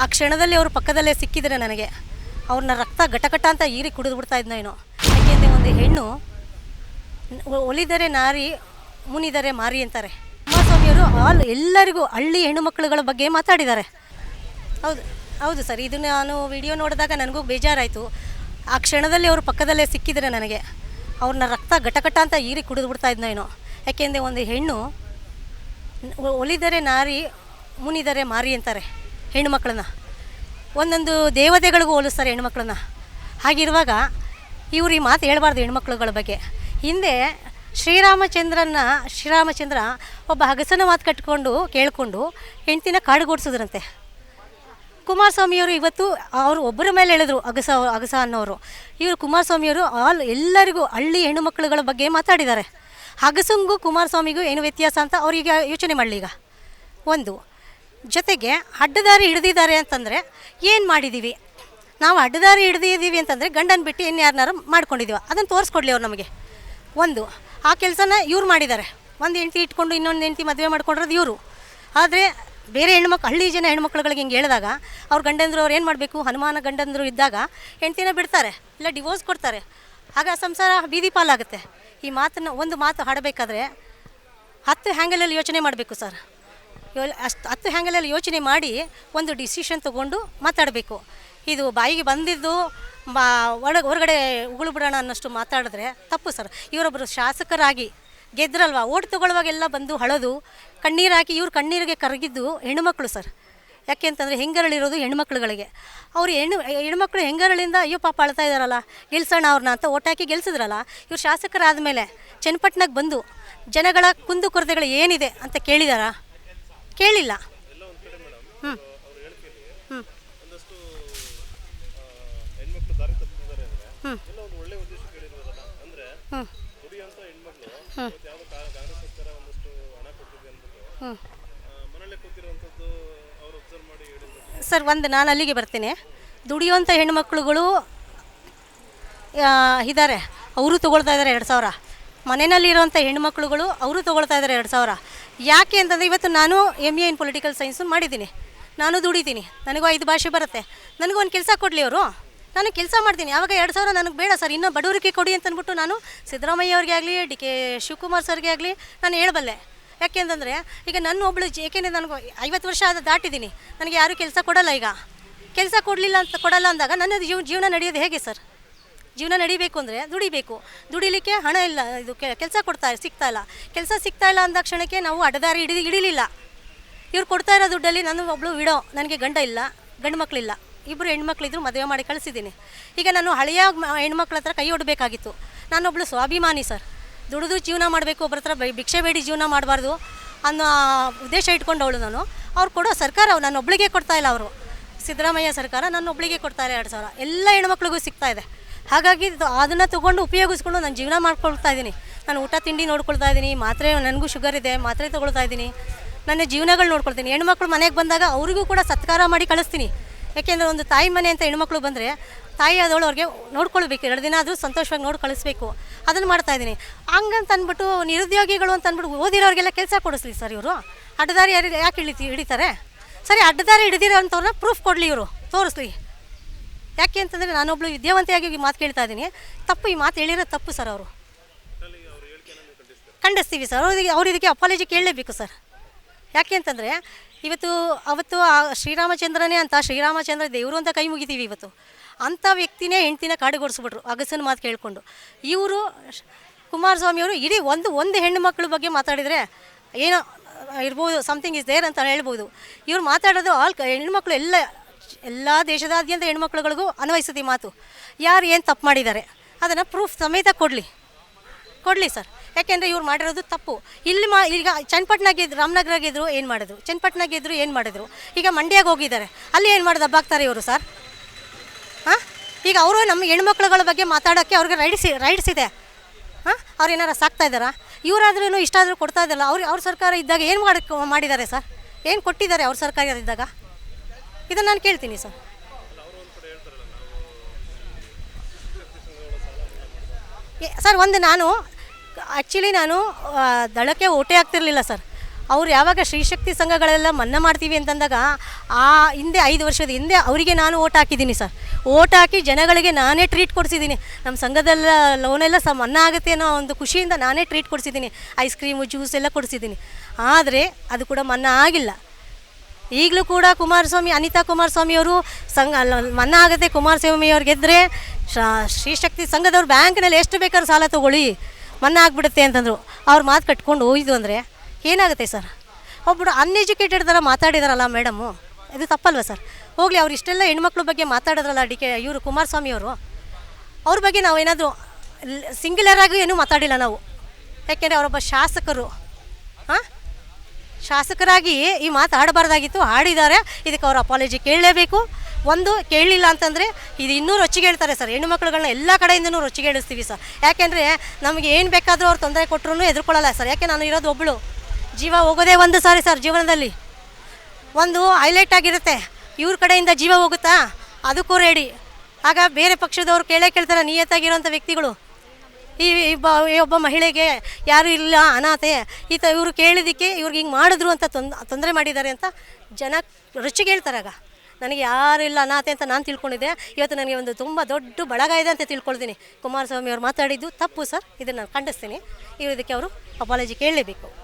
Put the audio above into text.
ಆ ಕ್ಷಣದಲ್ಲಿ ಅವರು ಪಕ್ಕದಲ್ಲೇ ಸಿಕ್ಕಿದ್ರೆ ನನಗೆ. ಅವ್ರನ್ನ ರಕ್ತ ಘಟಘಟ ಅಂತ ಈರಿ ಕುಡಿದು ಬಿಡ್ತಾ ಇದ್ದ ಏನೋ. ಯಾಕೆಂದರೆ ಒಂದು ಹೆಣ್ಣು ಒಲಿದರೆ ನಾರಿ, ಮುನಿದರೆ ಮಾರಿ ಅಂತಾರೆ. ಕುಮಾರಸ್ವಾಮಿಯವರು ಆಲ್ ಎಲ್ಲರಿಗೂ ಹಳ್ಳಿ ಹೆಣ್ಣು ಮಕ್ಕಳುಗಳ ಬಗ್ಗೆ ಮಾತಾಡಿದ್ದಾರೆ. ಹೌದು ಹೌದು ಸರ್. ಇದು ನಾನು ವಿಡಿಯೋ ನೋಡಿದಾಗ ನನಗೂ ಬೇಜಾರಾಯಿತು. ಆ ಕ್ಷಣದಲ್ಲಿ ಅವರು ಪಕ್ಕದಲ್ಲೇ ಸಿಕ್ಕಿದ್ರೆ ನನಗೆ. ಅವ್ರನ್ನ ರಕ್ತ ಘಟಘಟ ಅಂತ ಈರಿ ಕುಡಿದು ಬಿಡ್ತಾ ಇದ್ದ ಏನೋ. ಯಾಕೆಂದರೆ ಒಂದು ಹೆಣ್ಣು ಒಲಿದರೆ ನಾರಿ, ಮುನಿದರೆ ಮಾರಿ ಅಂತಾರೆ. ಹೆಣ್ಣು ಮಕ್ಕಳನ್ನ ಒಂದೊಂದು ದೇವತೆಗಳಿಗೂ ಹೋಲಿಸ್ತಾರೆ ಹೆಣ್ಮಕ್ಳನ್ನ ಹಾಗಿರುವಾಗ ಇವರು ಈ ಮಾತು ಹೇಳಬಾರ್ದು ಹೆಣ್ಮಕ್ಳುಗಳ ಬಗ್ಗೆ. ಹಿಂದೆ ಶ್ರೀರಾಮಚಂದ್ರನ ಶ್ರೀರಾಮಚಂದ್ರ ಒಬ್ಬ ಹಗಸನ ಮಾತು ಕಟ್ಕೊಂಡು ಕೇಳಿಕೊಂಡು ಹೆಂಡ್ತಿನ ಕಾಡುಗೂಡಿಸಿದ್ರಂತೆ. ಕುಮಾರಸ್ವಾಮಿಯವರು ಇವತ್ತು ಅವರು ಒಬ್ಬರ ಮೇಲೆ ಹೇಳಿದ್ರು ಅಗಸ ಅಗಸ ಅನ್ನೋರು. ಇವರು ಕುಮಾರಸ್ವಾಮಿಯವರು ಆಲ್ ಎಲ್ಲರಿಗೂ ಹಳ್ಳಿ ಹೆಣ್ಣು ಮಕ್ಕಳುಗಳ ಬಗ್ಗೆ ಮಾತಾಡಿದ್ದಾರೆ. ಅಗಸಂಗೂ ಕುಮಾರಸ್ವಾಮಿಗೂ ಏನು ವ್ಯತ್ಯಾಸ ಅಂತ ಅವ್ರಿಗೆ ಯೋಚನೆ ಮಾಡಲಿ ಈಗ. ಒಂದು ಜೊತೆಗೆ ಅಡ್ಡದಾರಿ ಹಿಡ್ದಿದ್ದಾರೆ ಅಂತಂದರೆ ಏನು ಮಾಡಿದ್ದೀವಿ ನಾವು ಅಡ್ಡದಾರಿ ಹಿಡ್ದಿದ್ದೀವಿ ಅಂತಂದರೆ ಗಂಡನ ಬಿಟ್ಟು ಇನ್ಯಾರನ್ನಾರು ಮಾಡ್ಕೊಂಡಿದ್ದೀವ ಅದನ್ನು ತೋರಿಸ್ಕೊಡ್ಲಿ ಅವ್ರು ನಮಗೆ. ಒಂದು, ಆ ಕೆಲಸನ ಇವ್ರು ಮಾಡಿದ್ದಾರೆ. ಒಂದು ಹೆಂಡ್ತಿ ಇಟ್ಕೊಂಡು ಇನ್ನೊಂದು ಹೆಂಡ್ತಿ ಮದುವೆ ಮಾಡ್ಕೊಂಡಿರೋದು ಇವರು. ಆದರೆ ಬೇರೆ ಹೆಣ್ಮಕ್ಳು, ಹಳ್ಳಿ ಜನ ಹೆಣ್ಮಕ್ಳುಗಳಿಗೆ ಹಿಂಗೆ ಹೇಳಿದಾಗ ಅವ್ರ ಗಂಡಂದ್ರು ಅವ್ರು ಏನು ಮಾಡಬೇಕು? ಹನುಮಾನ ಗಂಡಂದ್ರು ಇದ್ದಾಗ ಹೆಂಡ್ತಿನ ಬಿಡ್ತಾರೆ, ಇಲ್ಲ ಡಿವೋರ್ಸ್ ಕೊಡ್ತಾರೆ. ಆಗ ಸಂಸಾರ ಬೀದಿ ಪಾಲಾಗುತ್ತೆ. ಈ ಮಾತನ್ನು, ಒಂದು ಮಾತು ಹಾಡಬೇಕಾದ್ರೆ ಹತ್ತು ಹ್ಯಾಂಗಲಲ್ಲಿ ಯೋಚನೆ ಮಾಡಬೇಕು ಸರ್. ಯೋ- ಅಷ್ಟು ಹತ್ತು ಹ್ಯಾಂಗಲಲ್ಲಿ ಯೋಚನೆ ಮಾಡಿ ಒಂದು ಡಿಸಿಷನ್ ತೊಗೊಂಡು ಮಾತಾಡಬೇಕು. ಇದು ಬಾಯಿಗೆ ಬಂದಿದ್ದು ಬಾ ಒಳ ಹೊರಗಡೆ ಉಗುಳು ಬಿಡೋಣ ಅನ್ನೋಷ್ಟು ಮಾತಾಡಿದ್ರೆ ತಪ್ಪು ಸರ್. ಇವರೊಬ್ಬರು ಶಾಸಕರಾಗಿ ಗೆದ್ರಲ್ವಾ? ಓಟ್ ತೊಗೊಳ್ಳುವಾಗೆಲ್ಲ ಬಂದು ಹಳೋದು ಕಣ್ಣೀರು ಹಾಕಿ ಇವ್ರು ಕಣ್ಣೀರಿಗೆ ಕರಗಿದ್ದು ಹೆಣ್ಣುಮಕ್ಕಳು ಸರ್. ಯಾಕೆ ಅಂತಂದರೆ ಹೆಂಗರಳಿರೋದು ಹೆಣ್ಮಕ್ಳುಗಳಿಗೆ ಅವ್ರು ಹೆಣ್ಣು ಹೆಣ್ಮಕ್ಳು ಹೆಂಗರಳಿಂದ ಅಯ್ಯೋ ಪಾಪ ಅಳ್ತಾ ಇದ್ದಾರಲ್ಲ ಗೆಲ್ಸೋಣ ಅವ್ರನ್ನ ಅಂತ ಓಟಾಕಿ ಗೆಲ್ಸಿದ್ರಲ್ಲ, ಇವ್ರು ಶಾಸಕರಾದ ಮೇಲೆ ಚನ್ನಪಟ್ಟಣಕ್ಕೆ ಬಂದು ಜನಗಳ ಕುಂದು ಕೊರತೆಗಳು ಏನಿದೆ ಅಂತ ಕೇಳಿದಾರಾ? ಕೇಳಿಲ್ಲ. ಹ್ಞೂ ಹ್ಞೂ ಹ್ಞೂ ಹ್ಞೂ ಹ್ಞೂ ಹೇಳಿದ್ರು ಸರ್, ಒಂದು ನಾನು ಅಲ್ಲಿಗೆ ಬರ್ತೀನಿ. ದುಡಿಯುವಂಥ ಹೆಣ್ಮಕ್ಳುಗಳು ಇದ್ದಾರೆ ಅವರು ತೊಗೊಳ್ತಾ ಇದ್ದಾರೆ ಎರಡು ಸಾವಿರ. ಮನೆಯಲ್ಲಿರುವಂಥ ಹೆಣ್ಮಕ್ಳುಗಳು ಅವರು ತೊಗೊಳ್ತಾ ಇದ್ದಾರೆ ಎರಡು ಸಾವಿರ. ಯಾಕೆ ಅಂತಂದರೆ ಇವತ್ತು ನಾನು M A in political science ಮಾಡಿದ್ದೀನಿ. ನಾನು ದುಡಿತೀನಿ. ನನಗೂ ಐದು ಭಾಷೆ ಬರುತ್ತೆ. ನನಗೂ ಒಂದು ಕೆಲಸ ಕೊಡಲಿ ಅವರು? ನಾನು ಕೆಲಸ ಮಾಡ್ತೀನಿ. ಆವಾಗ ಎರಡು ಸಾವಿರ ನನಗೆ ಬೇಡ ಸರ್. ಇನ್ನೂ ಬಡವರಿಗೆ ಕೊಡಿ ಅಂತ ಅಂದ್ಬಿಟ್ಟು ನಾನು ಸಿದ್ದರಾಮಯ್ಯ ಅವ್ರಿಗೆ ಆಗಲಿ, ಡಿ ಕೆ ಶಿವಕುಮಾರ್ ಸರ್ಗೆ ಆಗಲಿ ನಾನು ಹೇಳಬಲ್ಲೆ. ಯಾಕೆಂತಂದರೆ ಈಗ ನನ್ನ ಒಬ್ಬಳು ಏಕೆಂದರೆ ನನಗೆ ಐವತ್ತು ವರ್ಷ ಆದ ದಾಟಿದ್ದೀನಿ. ನನಗೆ ಯಾರೂ ಕೆಲಸ ಕೊಡಲ್ಲ ಈಗ. ಕೆಲಸ ಕೊಡಲಿಲ್ಲ ಅಂತ ಕೊಡಲ್ಲ ಅಂದಾಗ ನನ್ನ ಜೀವ, ಜೀವನ ನಡೆಯೋದು ಹೇಗೆ ಸರ್? ಜೀವನ ನಡಿಬೇಕು ಅಂದರೆ ದುಡಿಬೇಕು. ದುಡಿಲಿಕ್ಕೆ ಹಣ ಇಲ್ಲ, ಇದು ಕೆಲಸ ಕೊಡ್ತಾ ಸಿಗ್ತಾ ಇಲ್ಲ. ಕೆಲಸ ಸಿಗ್ತಾ ಇಲ್ಲ ಅಂದ ಕ್ಷಣಕ್ಕೆ ನಾವು ಅಡದಾರಿ ಹಿಡಿದು ಹಿಡಿಲಿಲ್ಲ. ಇವ್ರು ಕೊಡ್ತಾ ಇರೋ ದುಡ್ಡಲ್ಲಿ ನಾನು ಒಬ್ಬಳು ವಿಡೋ, ನನಗೆ ಗಂಡ ಇಲ್ಲ, ಗಂಡು ಮಕ್ಕಳಿಲ್ಲ ಇಬ್ಬರು ಹೆಣ್ಮಕ್ಳಿದ್ರು ಮದುವೆ ಮಾಡಿ ಕಳಿಸಿದ್ದೀನಿ. ಈಗ ನಾನು ಹಳೆಯ ಹೆಣ್ಮಕ್ಳ ಹತ್ರ ಕೈ ಒಡಬೇಕಾಗಿತ್ತು. ನಾನೊಬ್ಬಳು ಸ್ವಾಭಿಮಾನಿ ಸರ್. ದುಡಿದು ಜೀವನ ಮಾಡಬೇಕು ಒಬ್ಬರ ಹತ್ರ ಭಿಕ್ಷೆ ಬೇಡಿ ಜೀವನ ಮಾಡಬಾರ್ದು ಅನ್ನೋ ಉದ್ದೇಶ ಇಟ್ಕೊಂಡವಳು ನಾನು. ಅವ್ರು ಕೊಡೋ ಸರ್ಕಾರ ನಾನು ಒಬ್ಳಿಗೆ ಕೊಡ್ತಾ ಇಲ್ಲ ಅವರು. ಸಿದ್ದರಾಮಯ್ಯ ಸರ್ಕಾರ ನಾನು ಒಬ್ಳಿಗೆ ಕೊಡ್ತಾರೆ ಎರಡು ಸಾವಿರ. ಎಲ್ಲ ಹೆಣ್ಮಕ್ಳಿಗೂ ಸಿಗ್ತಾ ಇದೆ. ಹಾಗಾಗಿ ಅದನ್ನು ತೊಗೊಂಡು ಉಪಯೋಗಿಸ್ಕೊಂಡು ನಾನು ಜೀವನ ಮಾಡ್ಕೊಳ್ತಾ ಇದ್ದೀನಿ. ನಾನು ಊಟ, ತಿಂಡಿ ನೋಡ್ಕೊಳ್ತಾ ಇದ್ದೀನಿ. ಮಾತ್ರೆ, ನನಗೂ ಶುಗರ್ ಇದೆ. ಮಾತ್ರೆ ತೊಗೊಳ್ತಾ ಇದ್ದೀನಿ. ನನ್ನ ಜೀವನಗಳು ನೋಡ್ಕೊಳ್ತೀನಿ. ಹೆಣ್ಮಕ್ಳು ಮನೆಗೆ ಬಂದಾಗ ಅವರಿಗೂ ಕೂಡ ಸತ್ಕಾರ ಮಾಡಿ ಕಳಿಸ್ತೀನಿ. ಯಾಕೆಂದರೆ ಒಂದು ತಾಯಿ ಮನೆ ಅಂತ ಹೆಣ್ಮಕ್ಳು ಬಂದರೆ ತಾಯಿ ಆದವಳು ಅವ್ರಿಗೆ ನೋಡ್ಕೊಳ್ಬೇಕು. ಎರಡು ದಿನ ಆದರೂ ಸಂತೋಷವಾಗಿ ನೋಡಿ ಕಳಿಸ್ಬೇಕು. ಅದನ್ನು ಮಾಡ್ತಾ ಇದ್ದೀನಿ. ಹಂಗಂತ ಅಂದ್ಬಿಟ್ಟು ನಿರುದ್ಯೋಗಿಗಳು ಅಂತ ಅಂದ್ಬಿಟ್ಟು ಓದಿರೋರಿಗೆಲ್ಲ ಕೆಲಸ ಕೊಡಿಸ್ಲಿ ಸರ್ ಇವರು. ಅಡ್ಡದಾರಿ ಯಾರು ಯಾಕೆ ಹಿಡಿತಿ ಹಿಡಿತಾರೆ? ಸರಿ, ಅಡ್ಡದಾರಿ ಹಿಡಿದಿರೋ ಅಂಥವ್ರನ್ನ ಪ್ರೂಫ್ ಕೊಡಲಿ ಇವರು. ತೋರಿಸ್ಲಿ. ಯಾಕೆ ಅಂತಂದರೆ ನಾನೊಬ್ಳು ವಿದ್ಯಾವಂತೆಯಾಗಿ ಈ ಮಾತು ಕೇಳ್ತಾ ಇದ್ದೀನಿ. ತಪ್ಪು ಈ ಮಾತು ಹೇಳಿರೋ ತಪ್ಪು ಸರ್ ಅವರು. ಖಂಡಿಸ್ತೀವಿ ಸರ್. ಅವ್ರಿಗೆ ಅವ್ರು ಇದಕ್ಕೆ ಅಪಾಲಜಿ ಕೇಳಲೇಬೇಕು ಸರ್. ಯಾಕೆ ಅಂತಂದರೆ ಇವತ್ತು, ಅವತ್ತು ಆ ಶ್ರೀರಾಮಚಂದ್ರನೇ ಅಂತ, ಶ್ರೀರಾಮಚಂದ್ರ ದೇವರು ಅಂತ ಕೈ ಮುಗಿತೀವಿ ಇವತ್ತು. ಅಂಥ ವ್ಯಕ್ತಿನೇ ಹೆಂಡ್ತಿನ ಕಾಡುಗೊಡಿಸ್ಬಿಟ್ರು. ಅಗಸನ ಮಾತು ಕೇಳಿಕೊಂಡು. ಇವರು ಕುಮಾರಸ್ವಾಮಿಯವರು ಇಡೀ ಒಂದು ಒಂದು ಹೆಣ್ಣು ಮಕ್ಕಳ ಬಗ್ಗೆ ಮಾತಾಡಿದರೆ ಏನೋ, ಇರ್ಬೋದು ಸಮಥಿಂಗ್ ಇಸ್ ದೇರ್ ಅಂತ ಹೇಳ್ಬೋದು. ಇವ್ರು ಮಾತಾಡೋದು ಆಲ್ ಹೆಣ್ಮಕ್ಳು ಎಲ್ಲ ಎಲ್ಲ ದೇಶದಾದ್ಯಂತ ಹೆಣ್ಮಕ್ಳುಗಳಿಗೂ ಅನ್ವಯಿಸುತ್ತೆ ಈ ಮಾತು. ಯಾರು ಏನು ತಪ್ಪು ಮಾಡಿದ್ದಾರೆ? ಅದನ್ನು ಪ್ರೂಫ್ ಸಮೇತ ಕೊಡಲಿ. ಕೊಡಲಿ ಸರ್. ಯಾಕೆಂದರೆ ಇವ್ರು ಮಾಡಿರೋದು ತಪ್ಪು. ಇಲ್ಲಿ ಮಾ, ಈಗ ಚನ್ನಪಟ್ಟಣಗಿದ್ರು ರಾಮನಗರ ಗೆದ್ರು ಏನು ಮಾಡಿದ್ರು? ಚನ್ನಪಟ್ಟಣ ಗೆದ್ರು ಏನು ಮಾಡಿದ್ರು? ಈಗ ಮಂಡ್ಯಗೆ ಹೋಗಿದ್ದಾರೆ. ಅಲ್ಲಿ ಏನು ಮಾಡೋದು ಹಬ್ಬಾಗ್ತಾರೆ ಇವರು ಸರ್? ಹಾಂ? ಈಗ ಅವರು ನಮ್ಮ ಹೆಣ್ಮಕ್ಳುಗಳ ಬಗ್ಗೆ ಮಾತಾಡೋಕ್ಕೆ ಅವ್ರಿಗೆ ರೈಟ್ಸ್ ರೈಡ್ಸ್ ಇದೆ. ಹಾಂ? ಅವ್ರು ಏನಾರು ಸಾಕ್ತಾ ಇದ್ದಾರಾ? ಇವರಾದ್ರೂ ಇಷ್ಟಾದರೂ ಕೊಡ್ತಾ ಇದ್ದಲ್ಲ ಅವ್ರು, ಅವ್ರ ಸರ್ಕಾರ ಇದ್ದಾಗ ಏನು ಮಾಡಿ ಮಾಡಿದ್ದಾರೆ ಸರ್? ಏನು ಕೊಟ್ಟಿದ್ದಾರೆ ಅವ್ರ ಸರ್ಕಾರ ಇದ್ದಾಗ? ಇದನ್ನು ನಾನು ಕೇಳ್ತೀನಿ, ಸರ್. ಸರ್, ಒಂದು ನಾನು ಆ್ಯಕ್ಚುಲಿ ನಾನು ದಳಕ್ಕೆ ಓಟೆ ಆಗ್ತಿರಲಿಲ್ಲ, ಸರ್. ಅವ್ರು ಯಾವಾಗ ಶ್ರೀಶಕ್ತಿ ಸಂಘಗಳೆಲ್ಲ ಮನ್ನಾ ಮಾಡ್ತೀವಿ ಅಂತಂದಾಗ, ಆ, ಹಿಂದೆ ಐದು ವರ್ಷದ ಹಿಂದೆ ಅವರಿಗೆ ನಾನು ಓಟ್ ಹಾಕಿದ್ದೀನಿ, ಸರ್. ಓಟ್ ಹಾಕಿ ಜನಗಳಿಗೆ ನಾನೇ ಟ್ರೀಟ್ ಕೊಡಿಸಿದ್ದೀನಿ. ನಮ್ಮ ಸಂಘದಲ್ಲ, ಲೋನೆಲ್ಲ ಸಹ ಮನ್ನಾ ಆಗುತ್ತೆ ಅನ್ನೋ ಒಂದು ಖುಷಿಯಿಂದ ನಾನೇ ಟ್ರೀಟ್ ಕೊಡಿಸಿದ್ದೀನಿ. ಐಸ್ ಕ್ರೀಮು ಜ್ಯೂಸ್ ಎಲ್ಲ ಕೊಡಿಸಿದ್ದೀನಿ. ಆದರೆ, ಅದು ಕೂಡ ಮನ್ನಾ ಆಗಿಲ್ಲ. ಈಗಲೂ ಕೂಡ ಕುಮಾರಸ್ವಾಮಿ, ಅನಿತಾ ಕುಮಾರಸ್ವಾಮಿಯವರು ಸಂಘ, ಮನ್ನಾ ಆಗುತ್ತೆ ಕುಮಾರಸ್ವಾಮಿ ಅವ್ರು ಗೆದ್ದರೆ ಶ್ರೀಶಕ್ತಿ ಸಂಘದವ್ರು ಬ್ಯಾಂಕ್ನಲ್ಲಿ ಎಷ್ಟು ಬೇಕಾದ್ರೂ ಸಾಲ ತೊಗೊಳ್ಳಿ, ಮನ್ನಾ ಆಗಿಬಿಡುತ್ತೆ ಅಂತಂದರು. ಅವ್ರ ಮಾತು ಕಟ್ಕೊಂಡು ಹೋಯಿತು ಅಂದರೆ ಏನಾಗುತ್ತೆ ಸರ್? ಒಬ್ಬರು ಅನ್ಎಜುಕೇಟೆಡ್ ಥರ ಮಾತಾಡಿದಾರಲ್ಲ ಮೇಡಮು ಇದು ತಪ್ಪಲ್ವ ಸರ್? ಹೋಗಲಿ, ಅವ್ರು ಇಷ್ಟೆಲ್ಲ ಹೆಣ್ಮಕ್ಳ ಬಗ್ಗೆ ಮಾತಾಡಿದ್ರಲ್ಲ ಡಿ ಕೆ ಇವರು ಕುಮಾರಸ್ವಾಮಿಯವರು, ಅವ್ರ ಬಗ್ಗೆ ನಾವು ಏನಾದರೂ ಸಿಂಗ್ಯುಲರ್ ಆಗಿ ಏನೂ ಮಾತಾಡಿಲ್ಲ ನಾವು. ಯಾಕೆಂದರೆ ಅವರೊಬ್ಬ ಶಾಸಕರು, ಹಾಂ? ಶಾಸಕರಾಗಿ ಈ ಮಾತು ಆಡಬಾರ್ದಾಗಿತ್ತು, ಆಡಿದ್ದಾರೆ. ಇದಕ್ಕೆ ಅವ್ರ ಅಪಾಲಜಿ ಕೇಳಲೇಬೇಕು. ಒಂದು ಕೇಳಲಿಲ್ಲ ಅಂತಂದರೆ ಇದು ಇನ್ನೂ ರೊಚ್ಚಿಗೆ ಹೇಳ್ತಾರೆ ಸರ್. ಹೆಣ್ಣು ಮಕ್ಕಳುಗಳನ್ನ ಎಲ್ಲ ಕಡೆಯಿಂದನೂ ರೊಚ್ಚಿಗೆ ಹೇಳಿಸ್ತೀವಿ ಸರ್. ಯಾಕೆಂದರೆ ನಮಗೆ ಏನು ಬೇಕಾದರೂ ಅವ್ರು ತೊಂದರೆ ಕೊಟ್ಟರು ಎದುರ್ಕೊಳ್ಳಲ್ಲ ಸರ್. ಯಾಕೆ ನಾನು ಇರೋದು ಒಬ್ಬಳು ಜೀವ ಹೋಗೋದೇ ಒಂದು ಸಾರಿ ಸರ್ ಜೀವನದಲ್ಲಿ. ಒಂದು ಹೈಲೈಟ್ ಆಗಿರುತ್ತೆ. ಇವ್ರ ಕಡೆಯಿಂದ ಜೀವ ಹೋಗುತ್ತಾ? ಅದಕ್ಕೂ ರೆಡಿ ಆಗ ಬೇರೆ ಪಕ್ಷದವ್ರು ಕೇಳೇ ಕೇಳ್ತಾರೆ, ನಿಯತ್ತಾಗಿರೋಂಥ ವ್ಯಕ್ತಿಗಳು. ಈ ಒಬ್ಬ ಒಬ್ಬ ಮಹಿಳೆಗೆ ಯಾರು ಇಲ್ಲ, ಅನಾಥೆ. ಈತ ಇವರು ಕೇಳಿದ್ದಕ್ಕೆ ಇವ್ರಿಗೆ ಹಿಂಗೆ ಮಾಡಿದ್ರು ಅಂತ ತೊಂದ್ ತೊಂದರೆ ಮಾಡಿದ್ದಾರೆ ಅಂತ ಜನ ರುಚಿಗೆ ಹೇಳ್ತಾರಾಗ ನನಗೆ ಯಾರು ಇಲ್ಲ, ಅನಾಥೆ ಅಂತ ನಾನು ತಿಳ್ಕೊಂಡಿದ್ದೆ. ಇವತ್ತು ನನಗೆ ಒಂದು ತುಂಬ ದೊಡ್ಡ ಬಳಗ ಇದೆ ಅಂತ ತಿಳ್ಕೊಳ್ತೀನಿ. ಕುಮಾರಸ್ವಾಮಿ ಅವ್ರು ಮಾತಾಡಿದ್ದು ತಪ್ಪು ಸರ್. ಇದನ್ನು ನಾನು ಖಂಡಿಸ್ತೀನಿ. ಇದಕ್ಕೆ ಅವರು ಅಪಾಲಜಿ ಕೇಳಲೇಬೇಕು.